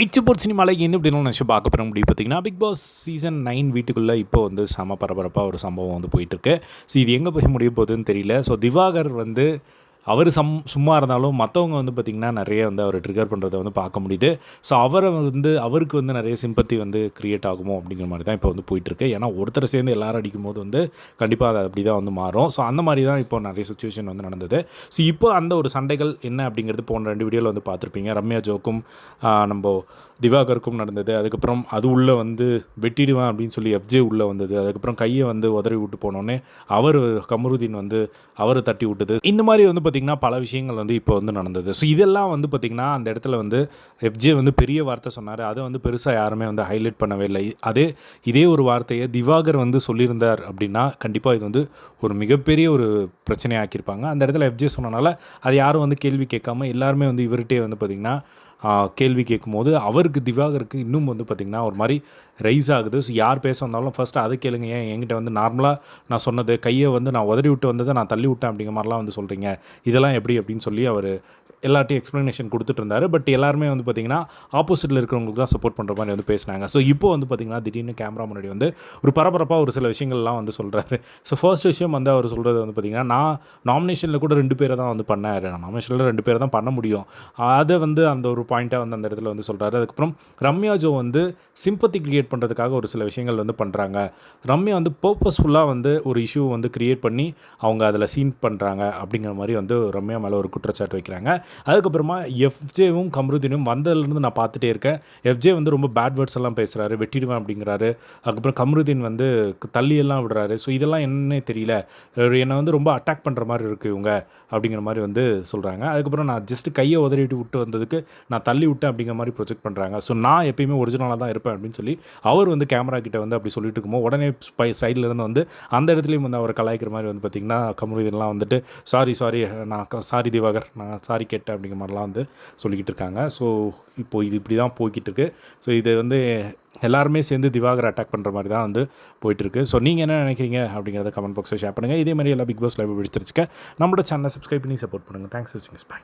எச்சு boat சினிமாவில் எந்த இப்படி நினச்சி பார்க்க போகிற முடியும். பார்த்தீங்கன்னா பிக் பாஸ் சீசன் நைன் வீட்டுக்குள்ளே இப்போ வந்து செம பரபரப்பாக ஒரு சம்பவம் வந்து போயிட்டுருக்கு ஸோ இது எங்கே போய் முடிய போகுதுன்னு தெரியல. ஸோ திவாகர் வந்து அவர் சம் சும்மா இருந்தாலும் மற்றவங்க வந்து பார்த்திங்கன்னா நிறைய வந்து அவர் ட்ரிகர் பண்ணுறதை வந்து பார்க்க முடியுது. ஸோ அவரை வந்து அவருக்கு வந்து நிறைய சிம்பத்தி வந்து க்ரியேட் ஆகுமோ அப்படிங்கிற மாதிரி தான் இப்போ வந்து போயிட்டுருக்கு. ஏன்னா ஒருத்தர் சேர்ந்து எல்லாரும் அடிக்கும் போது வந்து கண்டிப்பாக அது அப்படி தான் வந்து மாறும். ஸோ அந்த மாதிரி தான் இப்போ நிறைய சுச்சுவேஷன் வந்து நடந்தது. ஸோ இப்போ அந்த ஒரு சண்டைகள் என்ன அப்படிங்கிறது போன ரெண்டு வீடியோவில் வந்து பார்த்துருப்பீங்க. ரம்யா ஜோக்கும் நம்ம திவாகருக்கும் நடந்தது. அதுக்கப்புறம் அது உள்ளே வந்து வெட்டிடுவேன் அப்படின்னு சொல்லி எஃப்ஜே உள்ளே வந்தது. அதுக்கப்புறம் கையை வந்து உதறி விட்டு போனோடனே அவர் கமருதீன் வந்து அவரை தட்டி விட்டது. இந்த மாதிரி வந்து பார்த்திங்கன்னா பார்த்திங்கன்னா பல விஷயங்கள் வந்து இப்போ வந்து நடந்தது. ஸோ இதெல்லாம் வந்து பார்த்திங்கன்னா அந்த இடத்துல வந்து எஃப்ஜே வந்து பெரிய வார்த்தை சொன்னார். அதை வந்து பெருசாக யாருமே வந்து ஹைலைட் பண்ணவே இல்லை. அதே இதே ஒரு வார்த்தையை திவாகர் வந்து சொல்லியிருந்தார் அப்படின்னா கண்டிப்பாக இது வந்து ஒரு மிகப்பெரிய ஒரு பிரச்சனையாக்கியிருப்பாங்க. அந்த இடத்துல எஃப்ஜே சொன்னனால அது யாரும் வந்து கேள்வி கேட்காம எல்லாருமே வந்து இவர்கிட்டே வந்து பார்த்திங்கன்னா கேள்வி கேட்கும்போது அவருக்கு திவாகருக்கு இன்னும் வந்து பார்த்திங்கன்னா ஒரு மாதிரி ரைஸ் ஆகுது. ஸோ யார் பேச வந்தாலும் ஃபஸ்ட்டு அதை கேளுங்க. ஏன் என்கிட்ட வந்து நார்மலாக நான் சொன்னது கையை வந்து நான் உதறி விட்டு வந்ததை நான் தள்ளி விட்டேன் அப்படிங்கிற மாதிரிலாம் வந்து சொல்கிறீங்க இதெல்லாம் எப்படி அப்படின்னு சொல்லி அவர் எல்லாத்தையும் எக்ஸ்ப்ளனேஷன் கொடுத்துட்டு இருந்தாரு. பட் எல்லாருமே வந்து பார்த்திங்கன்னா ஆப்போசிட்டில் இருக்கிறவங்களுக்கு தான் சப்போர்ட் பண்ணுற மாதிரி வந்து பேசினாங்க. ஸோ இப்போ வந்து பார்த்திங்கன்னா திடீர்னு கேமரா முன்னாடி வந்து ஒரு பரபரப்பாக ஒரு சில விஷயங்கள்லாம் வந்து சொல்கிறாரு ஸோ ஃபர்ஸ்ட் விஷயம் வந்து அவர் சொல்கிறது வந்து பார்த்திங்கன்னா நான் நாமினேஷனில் கூட ரெண்டு பேரை தான் வந்து பண்ணேன். நாமினேஷனில் ரெண்டு பேரை தான் பண்ண முடியும். அதை வந்து அந்த ஒரு பாயிண்ட்டாக வந்து அந்த இடத்துல வந்து சொல்கிறாரு அதுக்கப்புறம் ரம்யா ஜோ வந்து சிம்பத்தி கிரியேட் பண்ணுறதுக்காக ஒரு சில விஷயங்கள் வந்து பண்ணுறாங்க ரம்யா வந்து பர்பஸ்ஃபுல்லாக வந்து ஒரு இஷ்யூ வந்து கிரியேட் பண்ணி அவங்க அதில் சீன் பண்ணுறாங்க அப்படிங்கிற மாதிரி வந்து ரம்யா மேலே ஒரு குற்றச்சாட்டு வைக்கிறாங்க. அதுக்கப்புறமா எஃப்ஜேவும் கம்ருதீனும் வந்ததுலேருந்து நான் பார்த்துட்டே இருக்கேன். எஃப்ஜே வந்து ரொம்ப பேட் வேர்ட்ஸ் எல்லாம் பேசுகிறாரு வெட்டிடுவேன் அப்படிங்கிறாரு. அதுக்கப்புறம் கம்ருதீன் வந்து தள்ளியெல்லாம் விடுறாரு. ஸோ இதெல்லாம் என்னன்னே தெரியல. என்னை வந்து ரொம்ப அட்டாக் பண்ணுற மாதிரி இருக்குது இவங்க அப்படிங்கிற மாதிரி வந்து சொல்கிறாங்க அதுக்கப்புறம் நான் ஜஸ்ட் கையை உதறிட்டு விட்டு வந்ததுக்கு நான் தள்ளி விட்டேன் அப்படிங்கிற மாதிரி ப்ரொஜெக்ட் பண்ணுறாங்க ஸோ நான் எப்பயுமே ஒரிஜினலாக தான் இருப்பேன் அப்படின்னு சொல்லி அவர் வந்து கேமரா கிட்ட வந்து அப்படி சொல்லிட்டு இருக்கும்போது உடனே ஸ்பை சைடில் இருந்து வந்து அந்த இடத்துலையும் வந்து அவர் கலாய்க்கிற மாதிரி வந்து பார்த்திங்கன்னா கமருதீன்லாம் வந்துட்டு சாரி சாரி நான் சாரி திவாகர் நான் சாரி கேட்டேன் அப்படிங்கிற மாதிரிலாம் வந்து சொல்லிக்கிட்டு இருக்காங்க ஸோ இப்போ இது இப்படி தான் போய்கிட்டு இருக்கு ஸோ இது வந்து எல்லாருமே சேர்ந்து திவாகர் அட்டாக் பண்ணுற மாதிரி தான் வந்து போயிட்டுருக்கு. ஸோ நீங்கள் என்ன நினைக்கிறீங்க அப்படிங்கிறத கமெண்ட் பாக்ஸில் ஷேர் பண்ணுங்கள் இதே மாதிரி எல்லா பிக் பாஸ் லைவ் பிடிச்சிருச்சுக்க நம்மளோட சேனலை சப்ஸ்கிரைப் பண்ணி சப்போர்ட் பண்ணுங்கள் தேங்க்ஸ் வாட்சிங் பை